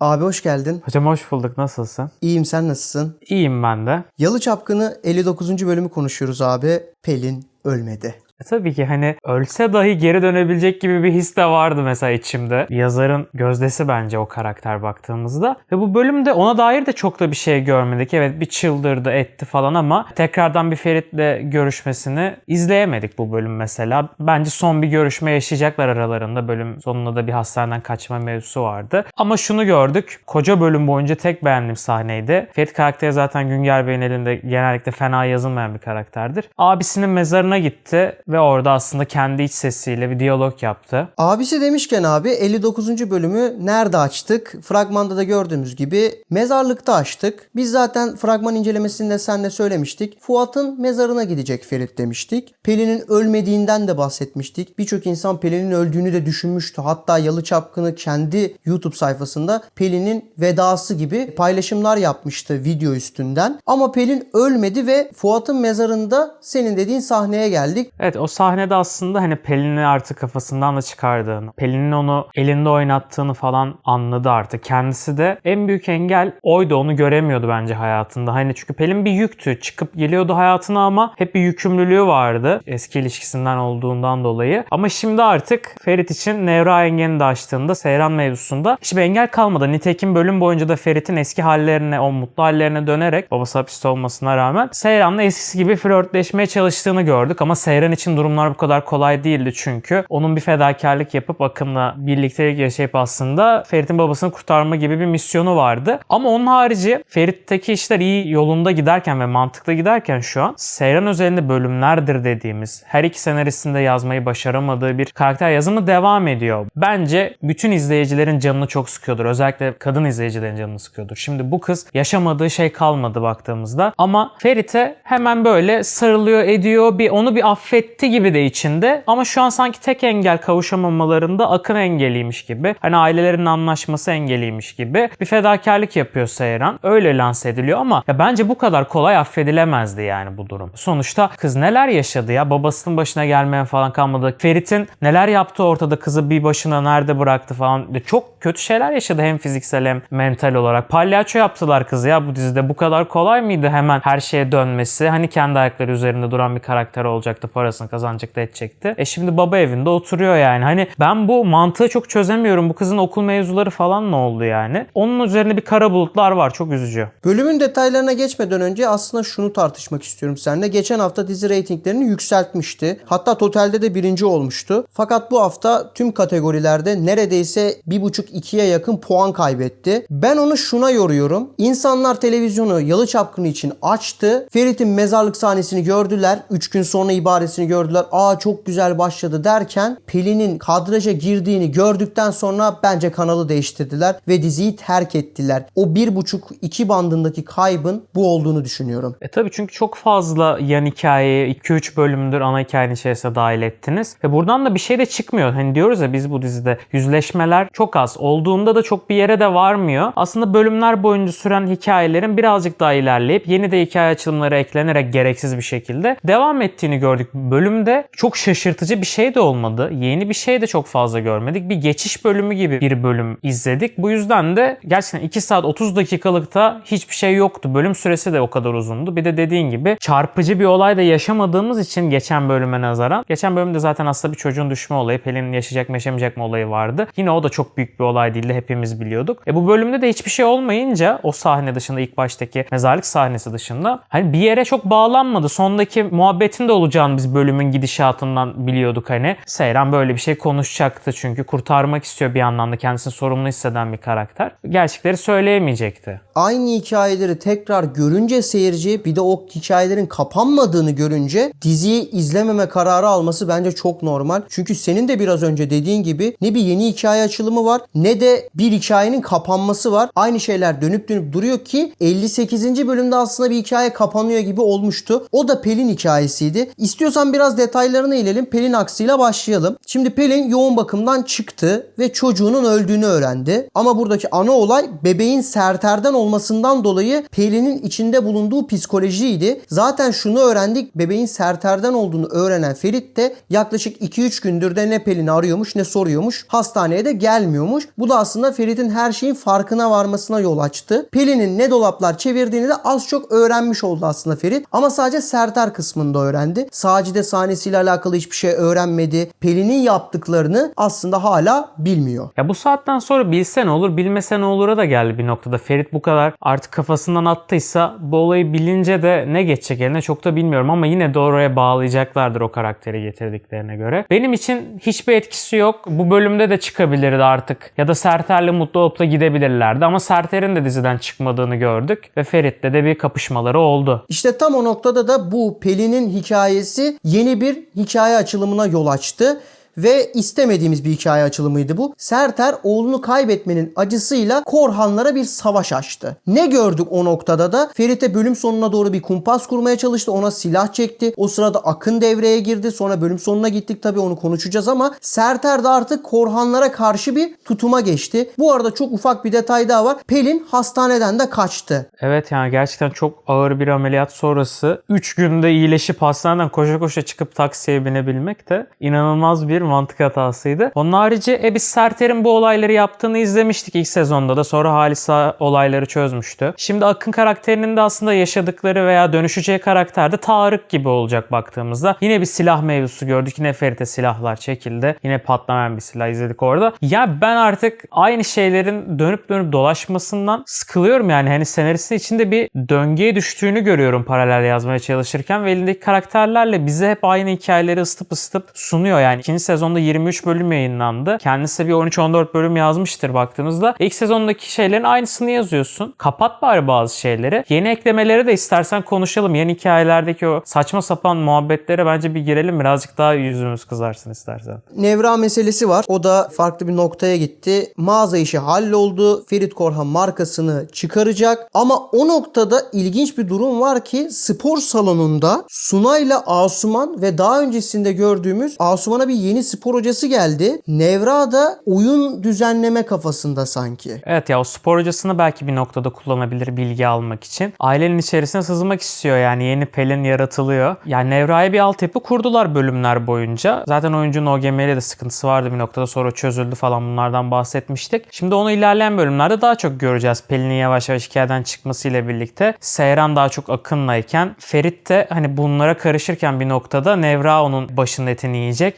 Abi hoş geldin. Hocam hoş bulduk. Nasılsın? İyiyim sen nasılsın? İyiyim ben de. Yalı Çapkını 59. bölümü konuşuyoruz abi. Pelin ölmedi. E tabii ki hani ölse dahi geri dönebilecek gibi bir his de vardı mesela içimde. Yazarın gözdesi bence o karakter baktığımızda. Ve bu bölümde ona dair de çok da bir şey görmedik. Evet bir çıldırdı etti falan ama tekrardan bir Ferit'le görüşmesini izleyemedik bu bölüm mesela. Bence son bir görüşme yaşayacaklar aralarında. Bölüm sonunda da bir hastaneden kaçma mevzusu vardı. Ama şunu gördük. Koca bölüm boyunca tek beğendiğim sahneydi. Ferit karakteri zaten Günger Bey'in elinde genellikle fena yazılmayan bir karakterdir. Abisinin mezarına gitti ve orada aslında kendi iç sesiyle bir diyalog yaptı. Abisi demişken abi 59. bölümü nerede açtık? Fragmanda da gördüğümüz gibi mezarlıkta açtık. Biz zaten fragman incelemesinde senle söylemiştik. Fuat'ın mezarına gidecek Ferit demiştik. Pelin'in ölmediğinden de bahsetmiştik. Birçok insan Pelin'in öldüğünü de düşünmüştü. Hatta Yalı Çapkını kendi YouTube sayfasında Pelin'in vedası gibi paylaşımlar yapmıştı video üstünden. Ama Pelin ölmedi ve Fuat'ın mezarında senin dediğin sahneye geldik. Evet o sahnede aslında hani Pelin'i artık kafasından da çıkardığını, Pelin'in onu elinde oynattığını falan anladı artık. Kendisi de en büyük engel oydu onu göremiyordu bence hayatında. Hani çünkü Pelin bir yüktü. Çıkıp geliyordu hayatına ama hep bir yükümlülüğü vardı. Eski ilişkisinden olduğundan dolayı. Ama şimdi artık Ferit için Nevra Engen'i de açtığında Seyran mevzusunda hiçbir engel kalmadı. Nitekim bölüm boyunca da Ferit'in eski hallerine, o mutlu hallerine dönerek babası hapiste olmasına rağmen Seyran'la eskisi gibi flörtleşmeye çalıştığını gördük. Ama Seyran için durumlar bu kadar kolay değildi çünkü onun bir fedakarlık yapıp Akın'la birliktelik yaşayıp aslında Ferit'in babasını kurtarma gibi bir misyonu vardı. Ama onun harici Ferit'teki işler iyi yolunda giderken ve mantıklı giderken şu an Seyran özelinde bölümlerdir dediğimiz her iki senaristinde yazmayı başaramadığı bir karakter yazımı devam ediyor. Bence bütün izleyicilerin canını çok sıkıyordur. Özellikle kadın izleyicilerin canını sıkıyordur. Şimdi bu kız yaşamadığı şey kalmadı baktığımızda. Ama Ferit'e hemen böyle sarılıyor ediyor. Bir onu bir affetti gibi de içinde. Ama şu an sanki tek engel kavuşamamalarında Akın engeliymiş gibi. Hani ailelerin anlaşması engeliymiş gibi. Bir fedakarlık yapıyor Seyran. Öyle lanse ediliyor ama ya bence bu kadar kolay affedilemezdi yani bu durum. Sonuçta kız neler yaşadı ya. Babasının başına gelmeyen falan kalmadı. Ferit'in neler yaptı ortada kızı bir başına nerede bıraktı falan. Çok kötü şeyler yaşadı hem fiziksel hem mental olarak. Palyaço yaptılar kızı ya bu dizide. Bu kadar kolay mıydı hemen her şeye dönmesi? Hani kendi ayakları üzerinde duran bir karakter olacaktı. Parasını kazanacaktı edecekti. E şimdi baba evinde oturuyor yani. Hani ben bu mantığı çok çözemiyorum. Bu kızın okul mevzuları falan ne oldu yani? Onun üzerine bir kara bulutlar var. Çok üzücü. Bölümün detaylarına geçmeden önce aslında şunu tartışmak istiyorum seninle. Geçen hafta dizi reytinglerini yükseltmişti. Hatta totalde de birinci olmuştu. Fakat bu hafta tüm kategorilerde neredeyse 1,5-2'ye yakın puan kaybetti. Ben onu şuna yoruyorum. İnsanlar televizyonu Yalı Çapkını için açtı. Ferit'in mezarlık sahnesini gördüler. 3 gün sonra ibaresini gördüler. Aa çok güzel başladı derken Pelin'in kadraja girdiğini gördükten sonra bence kanalı değiştirdiler ve diziyi terk ettiler. O 1,5-2 bandındaki kaybın bu olduğunu düşünüyorum. E tabii çünkü çok fazla yan hikayeyi 2-3 bölümdür ana hikayenin içerisine dahil ettiniz. Ve buradan da bir şey de çıkmıyor. Hani diyoruz ya biz bu dizide yüzleşmeler çok az. Olduğunda da çok bir yere de varmıyor. Aslında bölümler boyunca süren hikayelerin birazcık daha ilerleyip yeni de hikaye açılımları eklenerek gereksiz bir şekilde devam ettiğini gördük. Bölümde çok şaşırtıcı bir şey de olmadı. Yeni bir şey de çok fazla görmedik. Bir geçiş bölümü gibi bir bölüm izledik. Bu yüzden de gerçekten 2 saat 30 dakikalıkta hiçbir şey yoktu. Bölüm süresi de o kadar uzundu. Bir de dediğin gibi çarpıcı bir olay da yaşamadığımız için geçen bölüme nazaran. Geçen bölümde zaten aslında bir çocuğun düşme olayı. Pelin'in yaşayacak mı yaşamayacak mı olayı vardı. Yine o da çok büyük bir olay değildi. Hepimiz biliyorduk. E bu bölümde de hiçbir şey olmayınca o sahne dışında ilk baştaki mezarlık sahnesi dışında hani bir yere çok bağlanmadı. Sondaki muhabbetin de olacağını biz bölümün gidişatından biliyorduk hani. Seyran böyle bir şey konuşacaktı çünkü kurtarmak istiyor bir yandan da kendisini sorumlu hisseden bir karakter. Gerçekleri söyleyemeyecekti. Aynı hikayeleri tekrar görünce seyirci bir de o hikayelerin kapanmadığını görünce diziyi izlememe kararı alması bence çok normal. Çünkü senin de biraz önce dediğin gibi ne bir yeni hikaye açılımı var ne de bir hikayenin kapanması var. Aynı şeyler dönüp dönüp duruyor ki 58. bölümde aslında bir hikaye kapanıyor gibi olmuştu. O da Pelin hikayesiydi. İstiyorsan biraz detaylarına inelim. Pelin aksıyla başlayalım. Şimdi Pelin yoğun bakımdan çıktı ve çocuğunun öldüğünü öğrendi. Ama buradaki ana olay bebeğin serterden olmasından dolayı Pelin'in içinde bulunduğu psikolojiydi. Zaten şunu öğrendik. Bebeğin serterden olduğunu öğrenen Ferit de yaklaşık 2-3 gündür de ne Pelin'i arıyormuş ne soruyormuş. Hastaneye de gelmiyormuş. Bu da aslında Ferit'in her şeyin farkına varmasına yol açtı. Pelin'in ne dolaplar çevirdiğini de az çok öğrenmiş oldu aslında Ferit. Ama sadece Serter kısmında öğrendi. Sacide sahnesiyle alakalı hiçbir şey öğrenmedi. Pelin'in yaptıklarını aslında hala bilmiyor. Ya bu saatten sonra bilse ne olur bilmese ne olur'a da geldi bir noktada. Ferit bu kadar artık kafasından attıysa bu olayı bilince de ne geçecek eline çok da bilmiyorum ama yine de oraya bağlayacaklardır o karakteri getirdiklerine göre. Benim için hiçbir etkisi yok. Bu bölümde de çıkabilirdi artık. Ya da Serter'le mutlu olup da gidebilirlerdi ama Serter'in de diziden çıkmadığını gördük ve Ferit'le de bir kapışmaları oldu. İşte tam o noktada da bu Pelin'in hikayesi yeni bir hikaye açılımına yol açtı. Ve istemediğimiz bir hikaye açılımıydı bu. Serter oğlunu kaybetmenin acısıyla Korhanlara bir savaş açtı. Ne gördük o noktada da? Ferit'e bölüm sonuna doğru bir kumpas kurmaya çalıştı. Ona silah çekti. O sırada Akın devreye girdi. Sonra bölüm sonuna gittik tabii onu konuşacağız ama Serter de artık Korhanlara karşı bir tutuma geçti. Bu arada çok ufak bir detay daha var. Pelin hastaneden de kaçtı. Evet yani gerçekten çok ağır bir ameliyat sonrası 3 günde iyileşip hastaneden koşa koşa çıkıp taksiye binebilmek de inanılmaz bir mantık hatasıydı. Onun harici e biz Serter'in bu olayları yaptığını izlemiştik ilk sezonda da sonra Halisa olayları çözmüştü. Şimdi Akın karakterinin de aslında yaşadıkları veya dönüşeceği karakter de Tarık gibi olacak baktığımızda. Yine bir silah mevzusu gördük. Yine Ferit'e silahlar çekildi. Yine patlamayan bir silah izledik orada. Ya ben artık aynı şeylerin dönüp dönüp dolaşmasından sıkılıyorum yani. Hani senaristin içinde bir döngüye düştüğünü görüyorum paralel yazmaya çalışırken ve elindeki karakterlerle bize hep aynı hikayeleri ısıtıp ısıtıp sunuyor. Yani ikinci sezonda 23 bölüm yayınlandı. Kendisi bir 13-14 bölüm yazmıştır baktığınızda. İlk sezondaki şeylerin aynısını yazıyorsun. Kapat bari bazı şeyleri. Yeni eklemeleri de istersen konuşalım. Yeni hikayelerdeki o saçma sapan muhabbetlere bence bir girelim. Birazcık daha yüzümüz kızarsın istersen. Nevra meselesi var. O da farklı bir noktaya gitti. Mağaza işi halloldu. Ferit Korhan markasını çıkaracak. Ama o noktada ilginç bir durum var ki spor salonunda Suna ile Asuman ve daha öncesinde gördüğümüz Asuman'a bir yeni spor hocası geldi. Nevra da oyun düzenleme kafasında sanki. Evet ya o spor hocasını belki bir noktada kullanabilir bilgi almak için. Ailenin içerisine sızmak istiyor yani yeni Pelin yaratılıyor. Yani Nevra'ya bir altyapı kurdular bölümler boyunca. Zaten oyuncunun OGM'yle de sıkıntısı vardı bir noktada sonra çözüldü falan bunlardan bahsetmiştik. Şimdi onu ilerleyen bölümlerde daha çok göreceğiz. Pelin'in yavaş yavaş hikayeden çıkmasıyla birlikte. Seyran daha çok Akın'layken Ferit de hani bunlara karışırken bir noktada Nevra onun başının etini yiyecek.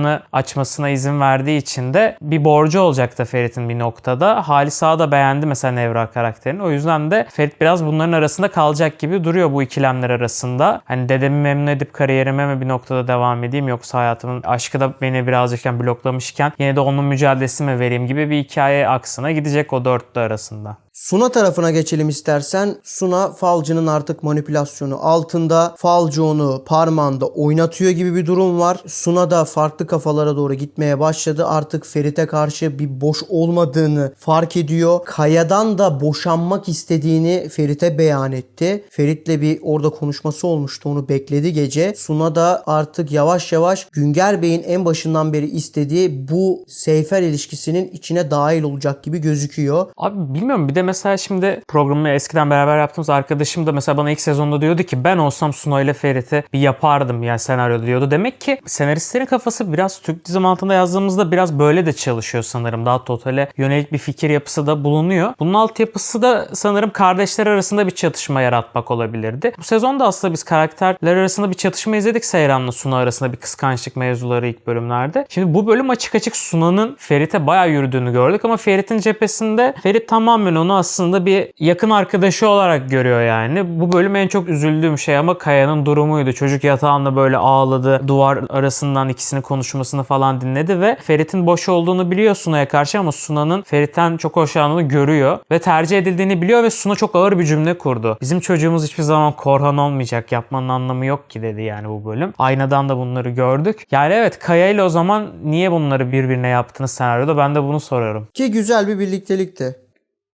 Dükkanı açmasına izin verdiği için de bir borcu olacak da Ferit'in bir noktada. Halis Ağa da beğendi mesela Nevra karakterini. O yüzden de Ferit biraz bunların arasında kalacak gibi duruyor bu ikilemler arasında. Hani dedemi memnun edip kariyerime mi bir noktada devam edeyim yoksa hayatımın aşkı da beni birazcıkken bloklamışken yine de onun mücadelesi mi vereyim gibi bir hikaye aksına gidecek o dörtlü arasında. Suna tarafına geçelim istersen. Suna falcının artık manipülasyonu altında. Falcı onu parmağında oynatıyor gibi bir durum var. Suna da farklı kafalara doğru gitmeye başladı. Artık Ferit'e karşı bir boş olmadığını fark ediyor. Kaya'dan da boşanmak istediğini Ferit'e beyan etti. Ferit'le bir orada konuşması olmuştu. Onu bekledi gece. Suna da artık yavaş yavaş Günger Bey'in en başından beri istediği bu Seyfer ilişkisinin içine dahil olacak gibi gözüküyor. Abi bilmiyorum bir de mesela şimdi programı eskiden beraber yaptığımız arkadaşım da mesela bana ilk sezonda diyordu ki ben olsam Suna ile Ferit'i bir yapardım yani senaryoda diyordu. Demek ki senaristlerin kafası biraz Türk dizi mantığında yazdığımızda biraz böyle de çalışıyor sanırım. Daha totale yönelik bir fikir yapısı da bulunuyor. Bunun altyapısı da sanırım kardeşler arasında bir çatışma yaratmak olabilirdi. Bu sezonda aslında biz karakterler arasında bir çatışma izledik Seyran'la Suna arasında bir kıskançlık mevzuları ilk bölümlerde. Şimdi bu bölüm açık açık Suna'nın Ferit'e bayağı yürüdüğünü gördük ama Ferit'in cephesinde Ferit tamamen onu aslında bir yakın arkadaşı olarak görüyor yani. Bu bölüm en çok üzüldüğüm şey ama Kaya'nın durumuydu. Çocuk yatağında böyle ağladı. Duvar arasından ikisini konuşmasını falan dinledi ve Ferit'in boş olduğunu biliyor Suna'ya karşı ama Suna'nın Ferit'ten çok hoşlandığını görüyor ve tercih edildiğini biliyor ve Suna çok ağır bir cümle kurdu. Bizim çocuğumuz hiçbir zaman Korhan olmayacak. Yapmanın anlamı yok ki dedi yani bu bölüm. Aynadan da bunları gördük. Yani evet Kaya ile o zaman niye bunları birbirine yaptınız senaryoda ben de bunu soruyorum. Ki güzel bir birliktelikti.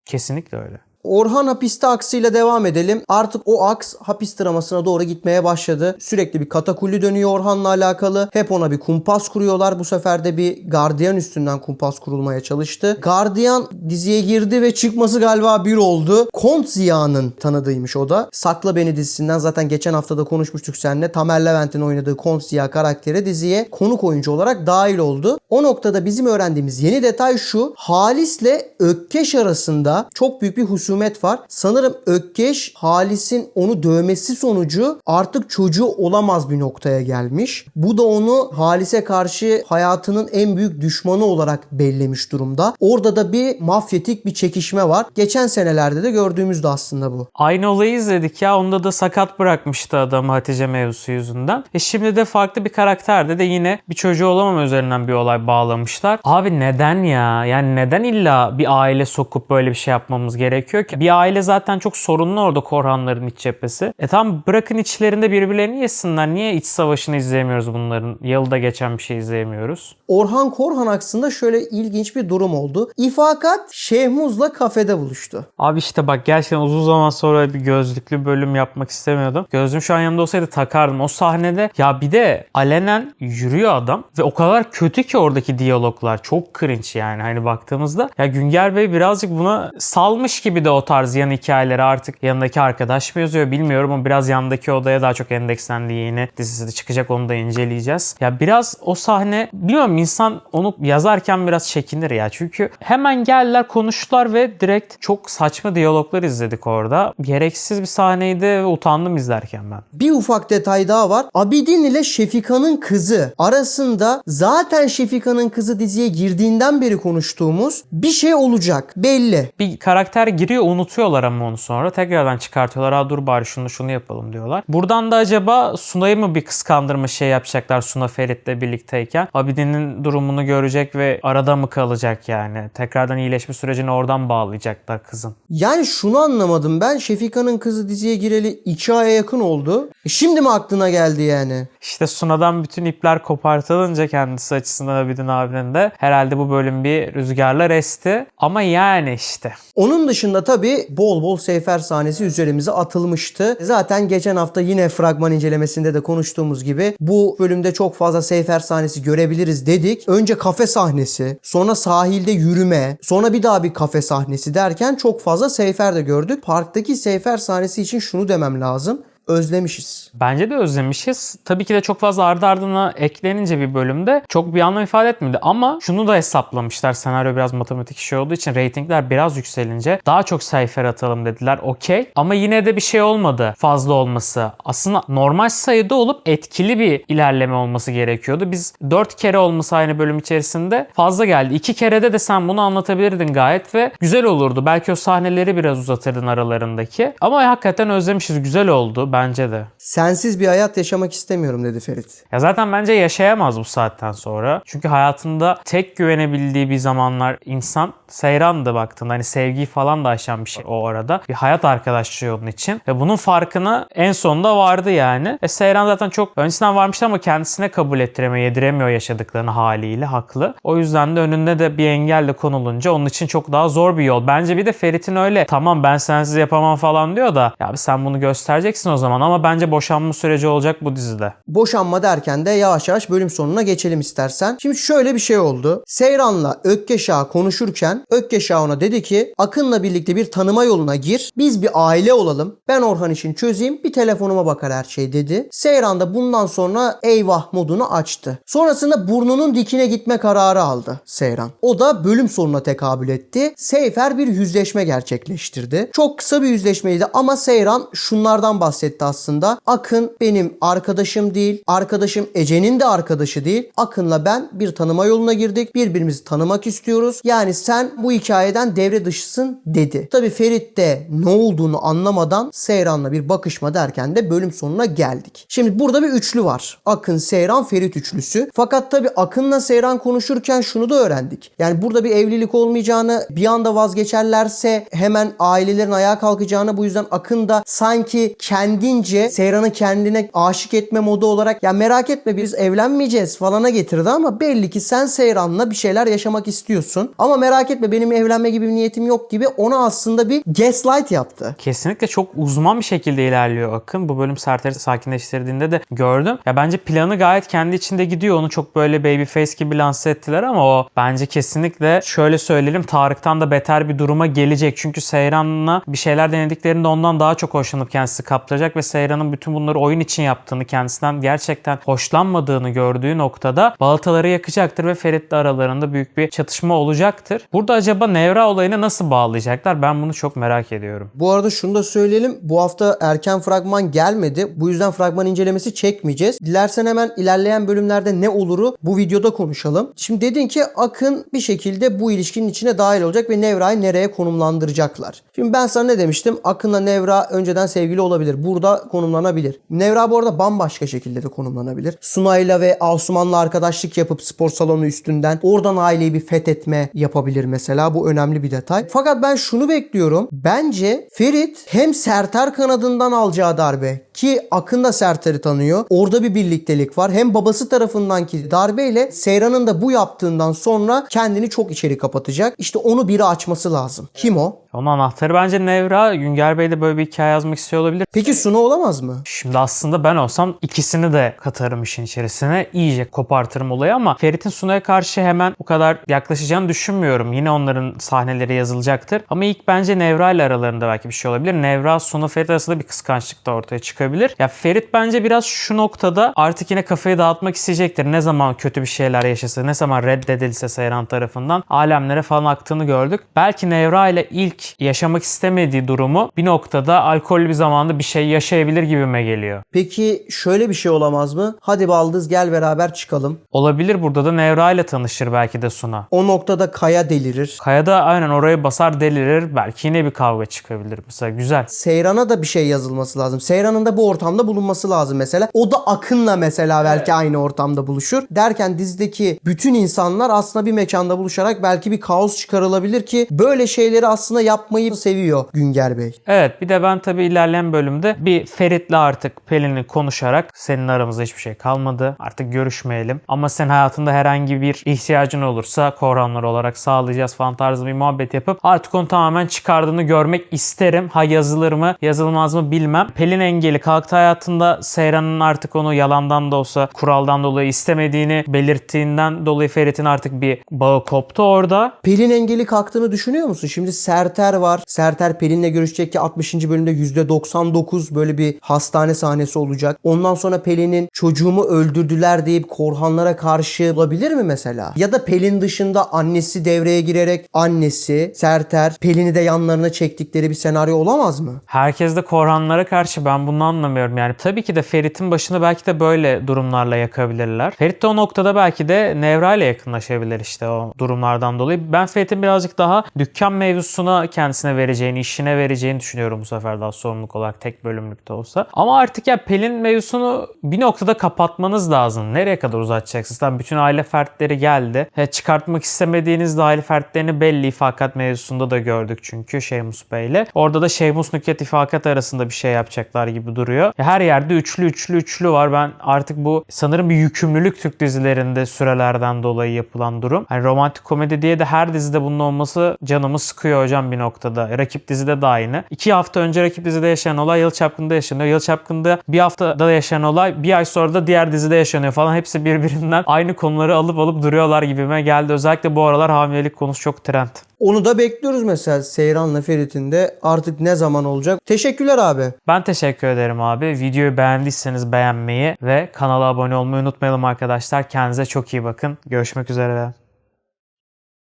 Kesinlikle öyle. Orhan hapiste aksıyla devam edelim. Artık o aks hapis dramasına doğru gitmeye başladı. Sürekli bir katakulli dönüyor Orhan'la alakalı. Hep ona bir kumpas kuruyorlar. Bu sefer de bir gardiyan üstünden kumpas kurulmaya çalıştı. Gardiyan diziye girdi ve çıkması galiba bir oldu. Kont Ziya'nın tanıdığıymış o da. Sakla Beni dizisinden zaten geçen hafta da konuşmuştuk seninle. Tamer Levent'in oynadığı Kont Ziya karakteri diziye konuk oyuncu olarak dahil oldu. O noktada bizim öğrendiğimiz yeni detay şu. Halis'le Ökkeş arasında çok büyük bir husumet var. Sanırım Ökkeş Halis'in onu dövmesi sonucu artık çocuğu olamaz bir noktaya gelmiş. Bu da onu Halis'e karşı hayatının en büyük düşmanı olarak bellemiş durumda. Orada da bir mafyatik bir çekişme var. Geçen senelerde de gördüğümüz de aslında bu. Aynı olayı izledik ya. Onda da sakat bırakmıştı adamı Hatice mevzusu yüzünden. E şimdi de farklı bir karakterde de yine bir çocuğu olamama üzerinden bir olay bağlamışlar. Abi neden ya? Yani neden illa bir aile sokup böyle bir şey yapmamız gerekiyor ki? Bir aile zaten çok sorunlu orada Korhanların iç cephesi. E tamam bırakın içlerinde birbirlerini yesinler. Niye iç savaşını izleyemiyoruz bunların? Yılda geçen bir şey izleyemiyoruz. Orhan Korhan aksında şöyle ilginç bir durum oldu. İfakat Şehmuz'la kafede buluştu. Abi işte bak gerçekten uzun zaman sonra bir gözlüklü bölüm yapmak istemiyordum. Gözlüğüm şu an yanımda olsaydı takardım. O sahnede ya bir de alenen yürüyor adam ve o kadar kötü ki oradaki diyaloglar. Çok cringe yani hani baktığımızda. Ya Günger Bey birazcık buna salmış gibi de o tarz yan hikayeleri artık yanındaki arkadaş mı yazıyor bilmiyorum ama biraz yandaki odaya daha çok endekslendi yeni dizisi de çıkacak onu da inceleyeceğiz. Ya biraz o sahne bilmiyorum insan onu yazarken biraz çekinir ya. Çünkü hemen geldiler konuştular ve direkt çok saçma diyaloglar izledik orada. Gereksiz bir sahneydi ve utandım izlerken ben. Bir ufak detay daha var. Abidin ile Şefika'nın kızı arasında zaten Şefika'nın kızı diziye girdiğinden beri konuştuğumuz bir şey olacak. Belli. Bir karakter giriyor unutuyorlar ama onu sonra. Tekrardan çıkartıyorlar. Ha dur bari şunu şunu yapalım diyorlar. Buradan da acaba Sunay'ı mı bir kıskandırma şey yapacaklar Suna Ferit'le birlikteyken? Abidin'in durumunu görecek ve arada mı kalacak yani? Tekrardan iyileşme sürecini oradan bağlayacaklar kızın. Yani şunu anlamadım ben. Şefika'nın kızı diziye gireli 2 aya yakın oldu. E şimdi mi aklına geldi yani? İşte Suna'dan bütün ipler kopartılınca kendisi açısından Abidin abinin de herhalde bu bölüm bir rüzgarlar esti. Ama yani işte. Onun dışında tabi bol bol Seyfer sahnesi üzerimize atılmıştı. Zaten geçen hafta yine fragman incelemesinde de konuştuğumuz gibi bu bölümde çok fazla Seyfer sahnesi görebiliriz dedik. Önce kafe sahnesi, sonra sahilde yürüme, sonra bir daha bir kafe sahnesi derken çok fazla Seyfer de gördük. Parktaki Seyfer sahnesi için şunu demem lazım. Özlemişiz. Bence de özlemişiz. Tabii ki de çok fazla ardı ardına eklenince bir bölümde çok bir anlam ifade etmedi. Ama şunu da hesaplamışlar. Senaryo biraz matematik işi olduğu için reytingler biraz yükselince daha çok sayfa atalım dediler. Okey. Ama yine de bir şey olmadı fazla olması. Aslında normal sayıda olup etkili bir ilerleme olması gerekiyordu. Biz 4 kere olması aynı bölüm içerisinde fazla geldi. 2 kerede de sen bunu anlatabilirdin gayet ve güzel olurdu. Belki o sahneleri biraz uzatırdın aralarındaki. Ama hakikaten özlemişiz. Güzel oldu bence de. Sensiz bir hayat yaşamak istemiyorum dedi Ferit. Ya zaten bence yaşayamaz bu saatten sonra. Çünkü hayatında tek güvenebildiği bir zamanlar insan Seyran'da baktığında hani sevgiyi falan da aşan bir şey o arada. Bir hayat arkadaşlığı onun için. Ve bunun farkına en sonunda vardı yani. E Seyran zaten çok öncesinden varmıştı ama kendisine kabul ettiremiyor, yediremiyor yaşadıklarını haliyle haklı. O yüzden de önünde de bir engelle konulunca onun için çok daha zor bir yol. Bence bir de Ferit'in öyle tamam ben sensiz yapamam falan diyor da ya sen bunu göstereceksin o zaman ama bence boşanma süreci olacak bu dizide. Boşanma derken de yavaş yavaş bölüm sonuna geçelim istersen. Şimdi şöyle bir şey oldu. Seyran'la Ökkeşa konuşurken Ökkeşa ona dedi ki Akın'la birlikte bir tanıma yoluna gir. Biz bir aile olalım. Ben Orhan için çözeyim. Bir telefonuma bakar her şey dedi. Seyran da bundan sonra eyvah modunu açtı. Sonrasında burnunun dikine gitme kararı aldı Seyran. O da bölüm sonuna tekabül etti. Seyfer bir yüzleşme gerçekleştirdi. Çok kısa bir yüzleşmeydi ama Seyran şunlardan bahsetti aslında. Akın benim arkadaşım değil. Arkadaşım Ece'nin de arkadaşı değil. Akın'la ben bir tanıma yoluna girdik. Birbirimizi tanımak istiyoruz. Yani sen bu hikayeden devre dışısın dedi. Tabi Ferit de ne olduğunu anlamadan Seyran'la bir bakışma derken de bölüm sonuna geldik. Şimdi burada bir üçlü var. Akın, Seyran, Ferit üçlüsü. Fakat tabi Akın'la Seyran konuşurken şunu da öğrendik. Yani burada bir evlilik olmayacağını, bir anda vazgeçerlerse hemen ailelerin ayağa kalkacağını bu yüzden Akın da sanki kendi kendince Seyran'ı kendine aşık etme modu olarak ya merak etme biz evlenmeyeceğiz falana getirdi ama belli ki sen Seyran'la bir şeyler yaşamak istiyorsun. Ama merak etme benim evlenme gibi bir niyetim yok gibi ona aslında bir gaslight yaptı. Kesinlikle çok uzman bir şekilde ilerliyor Akın. Bu bölüm Serter'i sakinleştirdiğinde de gördüm. Ya bence planı gayet kendi içinde gidiyor. Onu çok böyle babyface gibi lanse ettiler ama o bence kesinlikle şöyle söyleyelim Tarık'tan da beter bir duruma gelecek. Çünkü Seyran'la bir şeyler denediklerinde ondan daha çok hoşlanıp kendisi kaptıracak ve Seyran'ın bütün bunları oyun için yaptığını, kendisinden gerçekten hoşlanmadığını gördüğü noktada baltaları yakacaktır ve Ferit'le aralarında büyük bir çatışma olacaktır. Burada acaba Nevra olayını nasıl bağlayacaklar? Ben bunu çok merak ediyorum. Bu arada şunu da söyleyelim. Bu hafta erken fragman gelmedi. Bu yüzden fragman incelemesi çekmeyeceğiz. Dilersen hemen ilerleyen bölümlerde ne oluru bu videoda konuşalım. Şimdi dedin ki Akın bir şekilde bu ilişkinin içine dahil olacak ve Nevra'yı nereye konumlandıracaklar. Şimdi ben sana ne demiştim? Akın'la Nevra önceden sevgili olabilir. Burada konumlanabilir. Nevra bu arada bambaşka şekilde de konumlanabilir. Sunay'la ve Asuman'la arkadaşlık yapıp spor salonu üstünden oradan aileyi bir fethetme yapabilir mesela. Bu önemli bir detay. Fakat ben şunu bekliyorum. Bence Ferit hem Serter kanadından alacağı darbe ki Akın da Serter'i tanıyor. Orada bir birliktelik var. Hem babası tarafındanki darbeyle Seyran'ın da bu yaptığından sonra kendini çok içeri kapatacak. İşte onu biri açması lazım. Kim o? Onun anahtarı bence Nevra. Günger Bey de böyle bir hikaye yazmak istiyor olabilir. Peki Suna olamaz mı? Şimdi aslında ben olsam ikisini de katarım işin içerisine. İyice kopartırım olayı ama Ferit'in Suna'ya karşı hemen bu kadar yaklaşacağını düşünmüyorum. Yine onların sahneleri yazılacaktır. Ama ilk bence Nevra ile aralarında belki bir şey olabilir. Nevra, Suna, Ferit arasında bir kıskançlık da ortaya çıkabilir. Ya Ferit bence biraz şu noktada artık yine kafayı dağıtmak isteyecektir. Ne zaman kötü bir şeyler yaşasa, ne zaman reddedilse Seyran tarafından alemlere falan aktığını gördük. Belki Nevra ile ilk yaşamak istemediği durumu bir noktada alkollü bir zamanda bir şey yaşayabilir gibime geliyor. Peki şöyle bir şey olamaz mı? Hadi Baldız gel beraber çıkalım. Olabilir burada da Nevra ile tanışır belki de Suna. O noktada Kaya delirir. Kaya da aynen oraya basar delirir. Belki yine bir kavga çıkabilir mesela. Güzel. Seyran'a da bir şey yazılması lazım. Seyran'ın da bu ortamda bulunması lazım mesela. O da Akın'la mesela belki aynı ortamda buluşur. Derken dizideki bütün insanlar aslında bir mekanda buluşarak belki bir kaos çıkarılabilir ki böyle şeyleri aslında yapmayı seviyor Günger Bey. Evet bir de ben tabii ilerleyen bölümde bir Ferit'le artık Pelin'i konuşarak senin aramızda hiçbir şey kalmadı. Artık görüşmeyelim. Ama sen hayatında herhangi bir ihtiyacın olursa Korhanlar olarak sağlayacağız falan tarzı bir muhabbet yapıp artık onu tamamen çıkardığını görmek isterim. Ha yazılır mı yazılmaz mı bilmem. Pelin engeli kalktı hayatında Seyran'ın artık onu yalandan da olsa kuraldan dolayı istemediğini belirttiğinden dolayı Ferit'in artık bir bağı koptu orada. Pelin engeli kalktığını düşünüyor musun? Şimdi Serter var. Serter Pelin'le görüşecek ki 60. bölümde %99 böyle bir hastane sahnesi olacak. Ondan sonra Pelin'in çocuğumu öldürdüler deyip Korhanlara karşı olabilir mi mesela? Ya da Pelin dışında annesi devreye girerek annesi, Serter, Pelin'i de yanlarına çektikleri bir senaryo olamaz mı? Herkes de Korhanlara karşı ben bunu anlamıyorum. Yani tabii ki de Ferit'in başını belki de böyle durumlarla yakabilirler. Ferit de o noktada belki de Nevra ile yakınlaşabilir işte o durumlardan dolayı. Ben Ferit'in birazcık daha dükkan mevzusuna kendisine vereceğini, işine vereceğini düşünüyorum bu sefer daha sorumluluk olarak tek bölümlükte olsa. Ama artık ya Pelin mevzusunu bir noktada kapatmanız lazım. Nereye kadar uzatacaksınız? Tabii bütün aile fertleri geldi. He, çıkartmak istemediğiniz de aile fertlerini belli ifakat mevzusunda da gördük çünkü Şeymus Bey'le. Orada da Şeymus Nükhet ifakat arasında bir şey yapacaklar gibi duruyor. Ya Her yerde üçlü üçlü üçlü var. Ben artık bu sanırım bir yükümlülük Türk dizilerinde sürelerden dolayı yapılan durum. Hani romantik komedi diye de her dizide bunun olması canımı sıkıyor hocam bir noktada. Rakip dizide de aynı. İki hafta önce rakip dizide yaşayan olay Yalı Çapkın'da yaşanıyor. Yalı Çapkın'da bir haftada yaşayan olay bir ay sonra da diğer dizide yaşanıyor falan. Hepsi birbirinden aynı konuları alıp alıp duruyorlar gibime geldi. Özellikle bu aralar hamilelik konusu çok trend. Onu da bekliyoruz mesela Seyran'la Ferit'in de artık ne zaman olacak? Teşekkürler abi. Ben teşekkür ederim abi. Videoyu beğendiyseniz beğenmeyi ve kanala abone olmayı unutmayalım arkadaşlar. Kendinize çok iyi bakın. Görüşmek üzere.